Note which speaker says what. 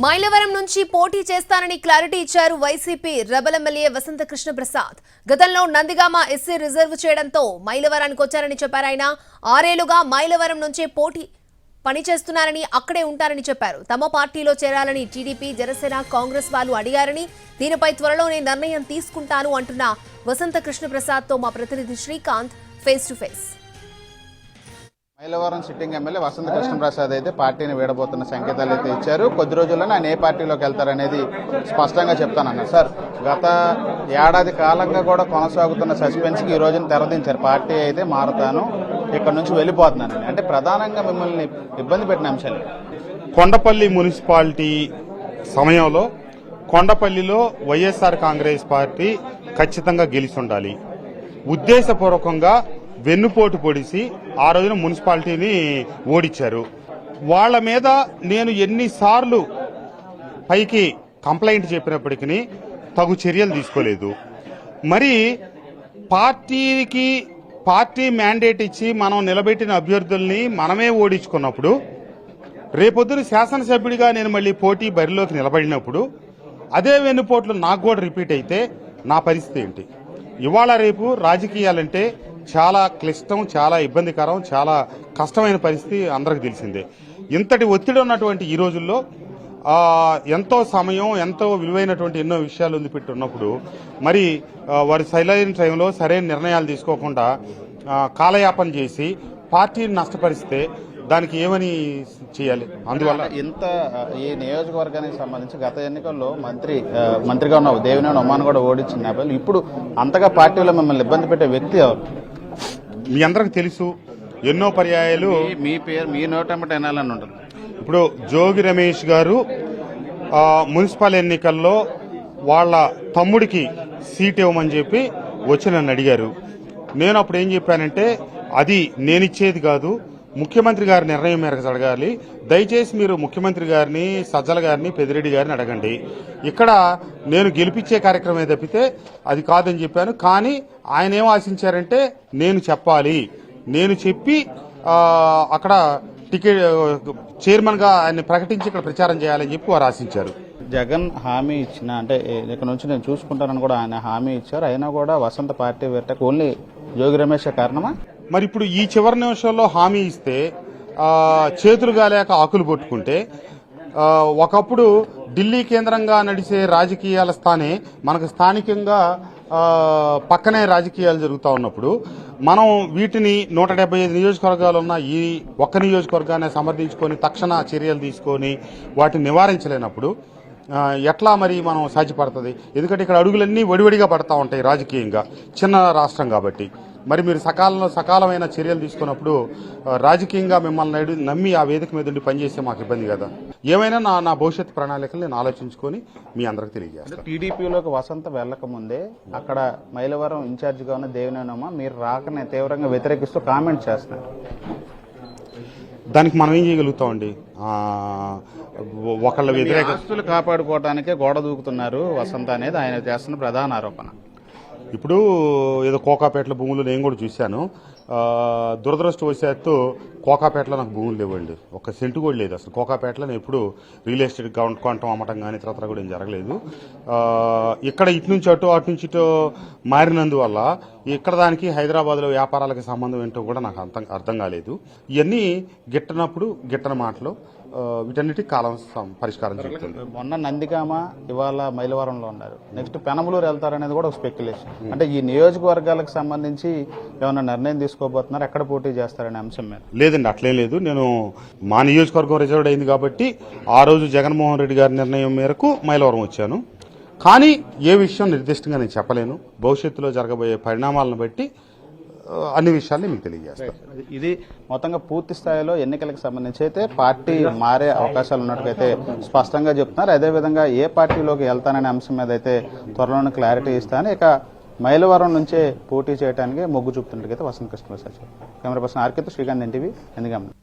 Speaker 1: మైలవరం నుంచి పోటీ చేస్తానని క్లారిటీ ఇచ్చారు YCP rebel MLA Vasantha Krishna Prasad. గతంలో నందిగామ ఎస్సీ రిజర్వ్ చేయడంతో మైలవరానికి వచ్చారని చెప్పారు ఆయన. ఆరేళ్ళుగా మైలవరం నుంచే పోటీ పనిచేస్తున్నారని అక్కడే ఉంటారని చెప్పారు. తమ పార్టీలో చేరాలని టీడీపీ జనసేన కాంగ్రెస్ వాళ్ళు అడిగారని దీనిపై త్వరలోనే నిర్ణయం తీసుకుంటాను అంటున్న వసంత కృష్ణ ప్రసాద్తో మా ప్రతినిధి Srikanth face to face.
Speaker 2: Mylavaram sitting MLA Vasantha Krishnaprasad అయితే పార్టీని వీడబోతున్న సంకేతాలు అయితే ఇచ్చారు. కొద్ది రోజుల్లోనే ఆయన ఏ పార్టీలోకి వెళ్తారనేది స్పష్టంగా చెప్తానన్నారు. సార్ గత ఏడాది కాలంగా కూడా కొనసాగుతున్న సస్పెన్స్కి ఈ రోజున తెరదించారు. పార్టీ అయితే మారుతాను ఇక్కడ నుంచి వెళ్ళిపోతున్నాను. అంటే ప్రధానంగా మిమ్మల్ని ఇబ్బంది పెట్టిన అంశాలు
Speaker 3: కొండపల్లి మున్సిపాలిటీ సమయంలో కొండపల్లిలో వైఎస్ఆర్ కాంగ్రెస్ పార్టీ ఖచ్చితంగా గెలిచి ఉండాలి. ఉద్దేశపూర్వకంగా వెన్నుపోటు పొడిసి ఆ రోజున మున్సిపాలిటీని ఓడించారు వాళ్ళ మీద నేను ఎన్నిసార్లు పైకి కంప్లైంట్ చెప్పినప్పటికీ తగు చర్యలు తీసుకోలేదు. మరి పార్టీకి పార్టీ మ్యాండేట్ ఇచ్చి మనం నిలబెట్టిన అభ్యర్థుల్ని మనమే ఓడించుకున్నప్పుడు రేపొద్దున శాసనసభ్యుడిగా నేను మళ్ళీ పోటీ బరిలోకి నిలబడినప్పుడు అదే వెన్నుపోట్లు నాకు కూడా రిపీట్ అయితే నా పరిస్థితి ఏంటి? ఇవాళ రేపు రాజకీయాలంటే చాలా క్లిష్టం చాలా ఇబ్బందికరం చాలా కష్టమైన పరిస్థితి అందరికి తెలిసిందే. ఇంతటి ఒత్తిడి ఉన్నటువంటి ఈ రోజుల్లో ఎంతో సమయం ఎంతో విలువైనటువంటి ఎన్నో విషయాలు వదిలిపెట్టి ఉన్నప్పుడు మరి వారి సరైన టైంలో సరైన నిర్ణయాలు తీసుకోకుండా కాలయాపన చేసి పార్టీని నష్టపరిస్తే దానికి ఏమని చేయాలి? అందువల్ల
Speaker 2: ఇంత ఈ నియోజకవర్గానికి సంబంధించి గత ఎన్నికల్లో మంత్రి మంత్రిగా ఉన్న దేవినేని ఉమాన్ కూడా ఓడించిన నేపథ్యంలో ఇప్పుడు అంతగా పార్టీలో మిమ్మల్ని ఇబ్బంది పెట్టే వ్యక్తి ఎవరు?
Speaker 3: మీ అందరికి తెలుసు ఎన్నో పర్యాయాలు
Speaker 2: మీ- పేరు మీ నోటమ్మట వినాలని ఉంటుంది.
Speaker 3: ఇప్పుడు జోగి రమేష్ గారు మున్సిపల్ ఎన్నికల్లో వాళ్ళ తమ్ముడికి సీట్ ఇవ్వమని చెప్పి వచ్చి నన్ను అడిగారు. నేను అప్పుడు ఏం చెప్పానంటే అది నేనిచ్చేది కాదు ముఖ్యమంత్రి గారి నిర్ణయం మేరకు అడగాలి దయచేసి మీరు ముఖ్యమంత్రి గారిని సజ్జల గారిని పెదిరెడ్డి గారిని అడగండి. ఇక్కడ నేను గెలిపించే కార్యక్రమం తప్పితే అది కాదని చెప్పాను. కానీ ఆయన ఏం ఆశించారంటే నేను చెప్పాలి. నేను చెప్పి అక్కడ టికెట్ చైర్మన్గా ఆయన ప్రకటించి ఇక్కడ ప్రచారం చేయాలని చెప్పి వారు ఆశించారు.
Speaker 2: జగన్ హామీ ఇచ్చిన అంటే ఇక్కడ నుంచి నేను చూసుకుంటానని కూడా ఆయన హామీ ఇచ్చారు. అయినా కూడా వసంత పార్టీ పెట్టక ఓన్లీ జోగి రమేష్ కారణమా?
Speaker 3: మరి ఇప్పుడు ఈ చివరి నిమిషంలో హామీ ఇస్తే చేతులు గాలేక ఆకులు పట్టుకుంటే ఒకప్పుడు ఢిల్లీ కేంద్రంగా నడిచే రాజకీయాల స్థానే మనకు స్థానికంగా పక్కనే రాజకీయాలు జరుగుతూ ఉన్నప్పుడు మనం వీటిని నూట డెబ్బై ఐదు నియోజకవర్గాలు ఉన్న ఈ ఒక్క నియోజకవర్గాన్ని సమర్థించుకొని తక్షణ చర్యలు తీసుకొని వాటిని నివారించలేనప్పుడు ఎట్లా మరి మనం సాధ్యపడుతుంది? ఎందుకంటే ఇక్కడ అడుగులన్నీ వడివడిగా పడతా ఉంటాయి రాజకీయంగా చిన్న రాష్ట్రం కాబట్టి. మరి మీరు సకాలంలో సకాలమైన చర్యలు తీసుకున్నప్పుడు రాజకీయంగా మిమ్మల్ని నడు- నమ్మి ఆ వేదిక మీద ఉండి పనిచేస్తే మాకు ఇబ్బంది కదా. ఏమైనా నా నా భవిష్యత్ ప్రణాళికలు నేను ఆలోచించుకొని మీ అందరికి తెలియజేస్తాను
Speaker 2: టీడీపీలోకి వసంత వెళ్ళక ముందే అక్కడ మైలవరం ఇన్ఛార్జిగా ఉన్న దేవినేనమ్మ మీరు రాకనే తీవ్రంగా వ్యతిరేకిస్తూ కామెంట్ చేస్తున్నారు.
Speaker 3: దానికి మనం ఏం చేయగలుగుతామండి? ఒకళ్ళ వ్యతిరేక
Speaker 2: ఆస్తులు కాపాడుకోవడానికే గోడ దూకుతున్నారు వసంత అనేది ఆయన చేస్తున్న ప్రధాన ఆరోపణ.
Speaker 3: ఇప్పుడు ఏదో కోకాపేటల భూములు నేను కూడా చూశాను. ఆ, దురదృష్టవశాత్తు కోకాపేటలో నాకు భూములు లేవండి. ఒక సెంటు కూడా లేదు అసలు. కోకాపేటలో నేను ఎప్పుడు రియల్ ఎస్టేట్ కౌంట్ కొనటం అమ్మటం కానీ ఇతరత్ర కూడా ఏం జరగలేదు. ఇక్కడ ఇటు నుంచి అటు అటు నుంచి ఇటు మారినందువల్ల ఇక్కడ దానికి హైదరాబాద్లో వ్యాపారాలకు సంబంధం ఏంటో కూడా నాకు అర్థం అర్థం కాలేదు. ఇవన్నీ గిట్టనప్పుడు గిట్టన మాటలు ఆ, వీటన్నిటికి కాలం పరిష్కారం చెప్తుంది
Speaker 2: మొన్న నందిగామ ఇవాళ మైలవరంలో ఉన్నారు. నెక్స్ట్ పెనమలూరు వెళ్తారనేది కూడా ఒక స్పెక్యులేషన్ అంటే ఈ నియోజకవర్గాలకు సంబంధించి ఏమైనా నిర్ణయం తీసుకోబోతున్నారు? ఎక్కడ పోటీ చేస్తారనే అంశం మీద.
Speaker 3: లేదండి అట్లేం లేదు. నేను మా నియోజకవర్గం రిజర్వ్డ్ అయింది కాబట్టి ఆ రోజు జగన్మోహన్ రెడ్డి గారి నిర్ణయం మేరకు మైలవరం వచ్చాను. కానీ ఏ విషయం నిర్దిష్టంగా నేను చెప్పలేను. భవిష్యత్తులో జరగబోయే పరిణామాలను బట్టి అన్ని విషయాల్ని మీకు తెలియజేస్తాను.
Speaker 2: ఇది మొత్తంగా పూర్తి స్థాయిలో ఎన్నికలకు సంబంధించి అయితే పార్టీ మారే అవకాశాలు ఉన్నట్టుగైతే స్పష్టంగా చెప్తున్నారు. అదేవిధంగా ఏ పార్టీలోకి వెళ్తాననే అంశం మీద అయితే త్వరలోనే క్లారిటీ ఇస్తాను. ఇక మైలవరం నుంచే పోటీ చేయడానికి మొగ్గు చూపుతున్నట్టుగా వసంత కృష్ణ కెమెరా పర్సన్ ఆర్కేతో శ్రీకాంత్ ఎన్టీవీ ఎందుకంటే